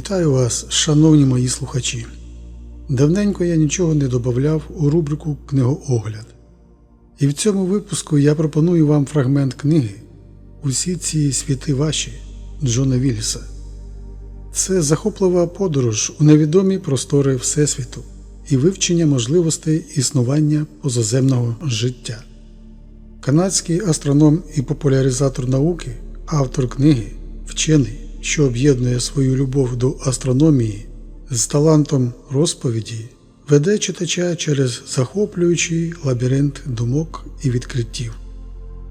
Вітаю вас, шановні мої слухачі. Давненько я нічого не додавав у рубрику Книгоогляд. І в цьому випуску я пропоную вам фрагмент книги Усі ці світи ваші Джона Вільса. Це захоплива подорож у невідомі простори Всесвіту і вивчення можливостей існування позаземного життя. Канадський астроном і популяризатор науки, автор книги, вчений, що об'єднує свою любов до астрономії з талантом розповіді, веде читача через захоплюючий лабіринт думок і відкриттів.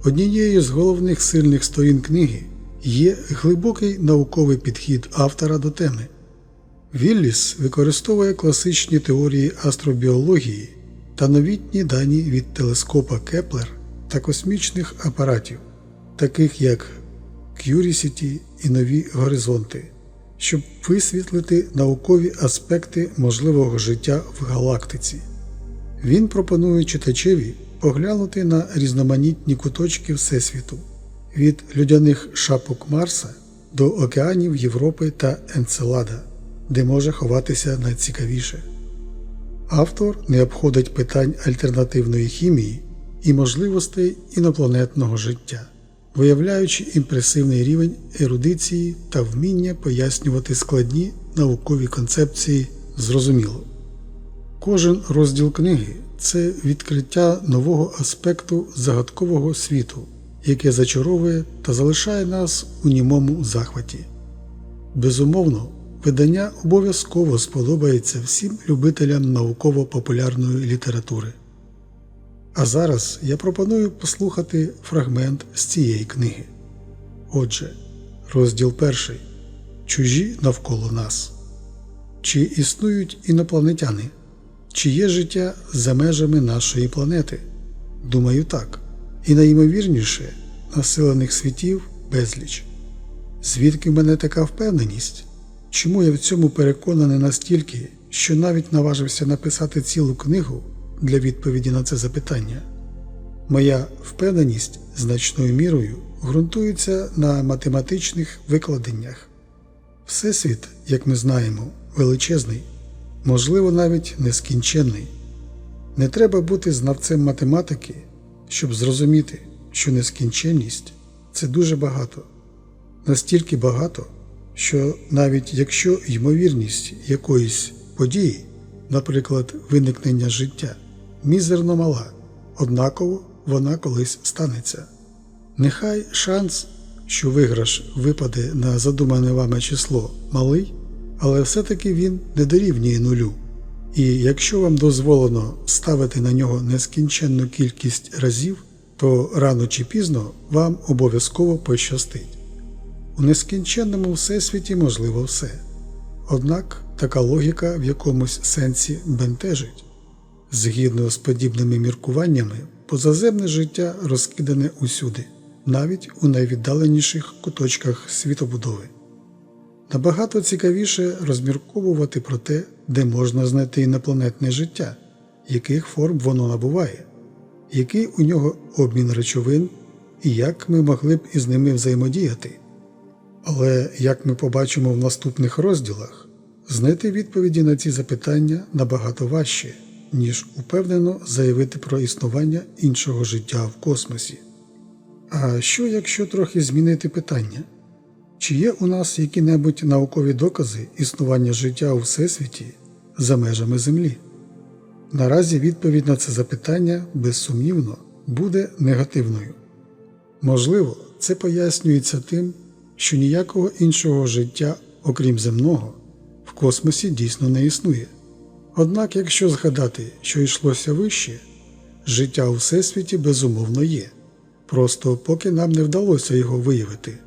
Однією з головних сильних сторін книги є глибокий науковий підхід автора до теми. Вілліс використовує класичні теорії астробіології та новітні дані від телескопа Кеплер та космічних апаратів, таких як Curiosity і нові горизонти, щоб висвітлити наукові аспекти можливого життя в галактиці. Він пропонує читачеві поглянути на різноманітні куточки Всесвіту від людяних шапок Марса до океанів Європи та Енцелада, де може ховатися найцікавіше. Автор не обходить питань альтернативної хімії і можливостей інопланетного життя, виявляючи імпресивний рівень ерудиції та вміння пояснювати складні наукові концепції зрозуміло. Кожен розділ книги це відкриття нового аспекту загадкового світу, яке зачаровує та залишає нас у німому захваті. Безумовно, видання обов'язково сподобається всім любителям науково-популярної літератури. А зараз я пропоную послухати фрагмент з цієї книги. Отже, розділ перший Чужі навколо нас. Чи існують інопланетяни? Чи є життя за межами нашої планети? Думаю, так. І найімовірніше, населених світів безліч. Звідки в мене така впевненість? Чому я в цьому переконаний настільки, що навіть наважився написати цілу книгу для відповіді на це запитання? Моя впевненість значною мірою ґрунтується на математичних викладеннях. Всесвіт, як ми знаємо, величезний, можливо, навіть нескінченний. Не треба бути знавцем математики, щоб зрозуміти, що нескінченність це дуже багато, настільки багато, що навіть якщо ймовірність якоїсь події, наприклад, виникнення життя, мізерно мала, однаково вона колись станеться. Нехай шанс, що виграш випаде на задумане вами число малий, але все-таки він не дорівнює нулю. І якщо вам дозволено ставити на нього нескінченну кількість разів, то рано чи пізно вам обов'язково пощастить. У нескінченному всесвіті можливо все. Однак така логіка в якомусь сенсі бентежить. Згідно з подібними міркуваннями, позаземне життя розкидане усюди, навіть у найвіддаленіших куточках світобудови. Набагато цікавіше розмірковувати про те, де можна знайти інопланетне життя, яких форм воно набуває, який у нього обмін речовин і як ми могли б із ними взаємодіяти. Але, як ми побачимо в наступних розділах, знайти відповіді на ці запитання набагато важче, ніж упевнено заявити про існування іншого життя в космосі. А що якщо трохи змінити питання? Чи є у нас які-небудь наукові докази існування життя у Всесвіті за межами Землі? Наразі відповідь на це запитання, безсумнівно, буде негативною. Можливо, це пояснюється тим, що ніякого іншого життя, окрім земного, в космосі дійсно не існує. Однак, якщо згадати, що йшлося вище, життя у Всесвіті безумовно є, просто поки нам не вдалося його виявити.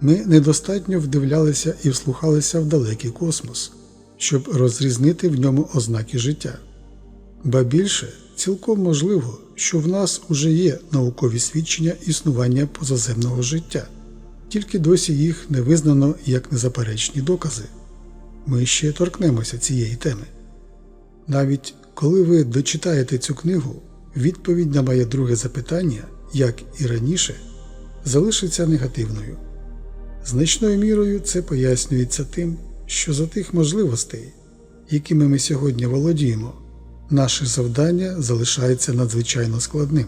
Ми недостатньо вдивлялися і вслухалися в далекий космос, щоб розрізнити в ньому ознаки життя. Ба більше, цілком можливо, що в нас уже є наукові свідчення існування позаземного життя, тільки досі їх не визнано як незаперечні докази. Ми ще торкнемося цієї теми. Навіть коли ви дочитаєте цю книгу, відповідь на моє друге запитання, як і раніше, залишиться негативною. Значною мірою це пояснюється тим, що за тих можливостей, якими ми сьогодні володіємо, наше завдання залишається надзвичайно складним.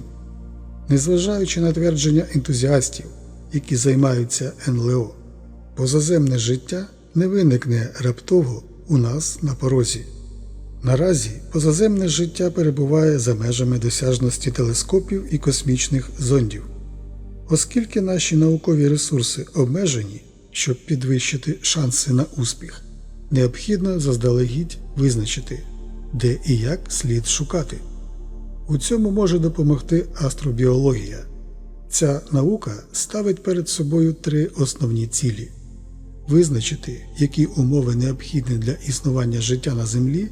Незважаючи на твердження ентузіастів, які займаються НЛО, позаземне життя не виникне раптово у нас на порозі. Наразі позаземне життя перебуває за межами досяжності телескопів і космічних зондів. Оскільки наші наукові ресурси обмежені, щоб підвищити шанси на успіх, необхідно заздалегідь визначити, де і як слід шукати. У цьому може допомогти астробіологія. Ця наука ставить перед собою три основні цілі: визначити, які умови необхідні для існування життя на Землі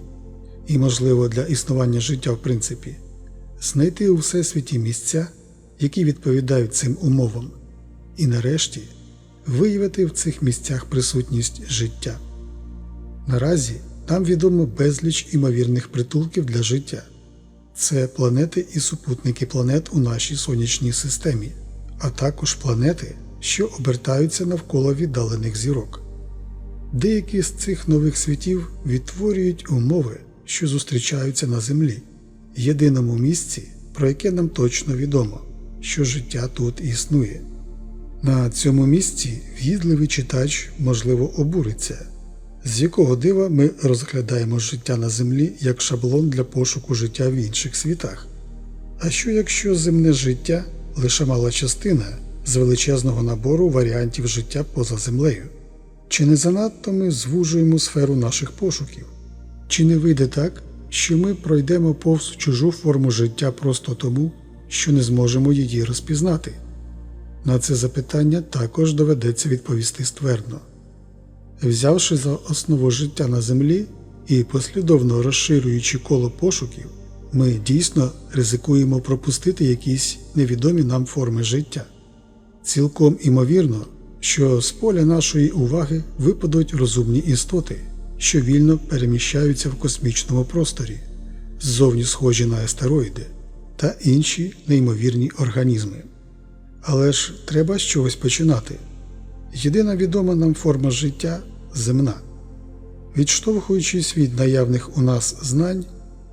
і, можливо, для існування життя в принципі, знайти у всесвіті місця, які відповідають цим умовам, і нарешті виявити в цих місцях присутність життя. Наразі нам відомо безліч імовірних притулків для життя. Це планети і супутники планет у нашій сонячній системі, а також планети, що обертаються навколо віддалених зірок. Деякі з цих нових світів відтворюють умови, що зустрічаються на Землі, єдиному місці, про яке нам точно відомо, що життя тут існує. На цьому місці в'їдливий читач, можливо, обуриться, з якого дива ми розглядаємо життя на Землі як шаблон для пошуку життя в інших світах. А що якщо земне життя лише мала частина з величезного набору варіантів життя поза землею? Чи не занадто ми звужуємо сферу наших пошуків? Чи не вийде так, що ми пройдемо повз чужу форму життя просто тому, що не зможемо її розпізнати? На це запитання також доведеться відповісти ствердно. Взявши за основу життя на землі і послідовно розширюючи коло пошуків, ми дійсно ризикуємо пропустити якісь невідомі нам форми життя. Цілком імовірно, що з поля нашої уваги випадуть розумні істоти, що вільно переміщаються в космічному просторі, ззовні схожі на астероїди та інші неймовірні організми. Але ж треба з чогось починати. Єдина відома нам форма життя земна. Відштовхуючись від наявних у нас знань,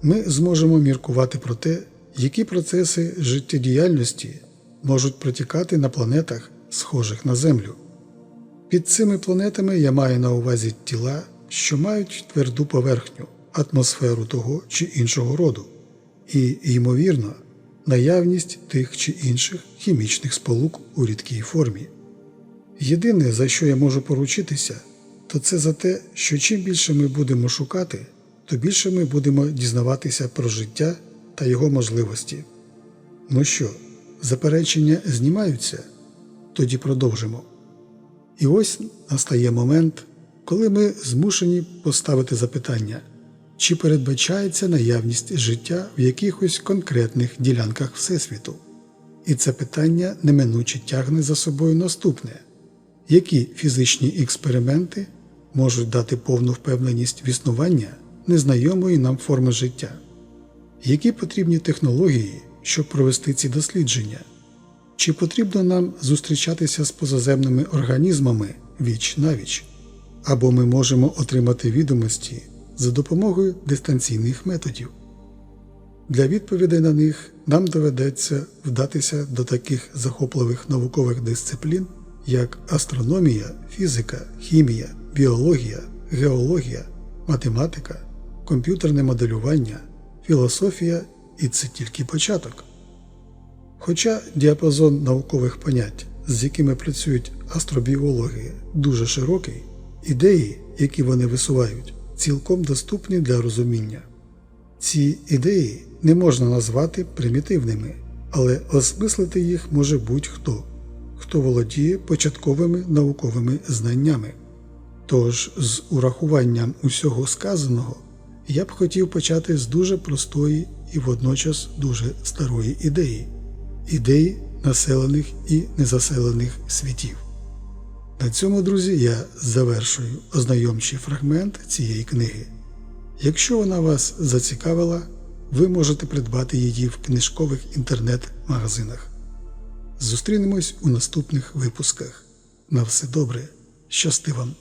ми зможемо міркувати про те, які процеси життєдіяльності можуть протікати на планетах, схожих на Землю. Під цими планетами я маю на увазі тіла, що мають тверду поверхню, атмосферу того чи іншого роду, і, ймовірно, наявність тих чи інших хімічних сполук у рідкій формі. Єдине, за що я можу поручитися, то це за те, що чим більше ми будемо шукати, то більше ми будемо дізнаватися про життя та його можливості. Ну що, заперечення знімаються? Тоді продовжимо. І ось настає момент, коли ми змушені поставити запитання, чи передбачається наявність життя в якихось конкретних ділянках Всесвіту. І це питання неминуче тягне за собою наступне. Які фізичні експерименти можуть дати повну впевненість в існування незнайомої нам форми життя, які потрібні технології, щоб провести ці дослідження, чи потрібно нам зустрічатися з позаземними організмами віч навіч, або ми можемо отримати відомості за допомогою дистанційних методів. Для відповідей на них нам доведеться вдатися до таких захопливих наукових дисциплін, як астрономія, фізика, хімія, біологія, геологія, математика, комп'ютерне моделювання, філософія і це тільки початок. Хоча діапазон наукових понять, з якими працюють астробіологи, дуже широкий, ідеї, які вони висувають, цілком доступні для розуміння. Ці ідеї не можна назвати примітивними, але осмислити їх може будь-хто, хто володіє початковими науковими знаннями. Тож, з урахуванням усього сказаного, я б хотів почати з дуже простої і водночас дуже старої ідеї ідеї населених і незаселених світів. На цьому, друзі, я завершую ознайомчий фрагмент цієї книги. Якщо вона вас зацікавила, ви можете придбати її в книжкових інтернет-магазинах. Зустрінемось у наступних випусках. На все добре, щасти вам!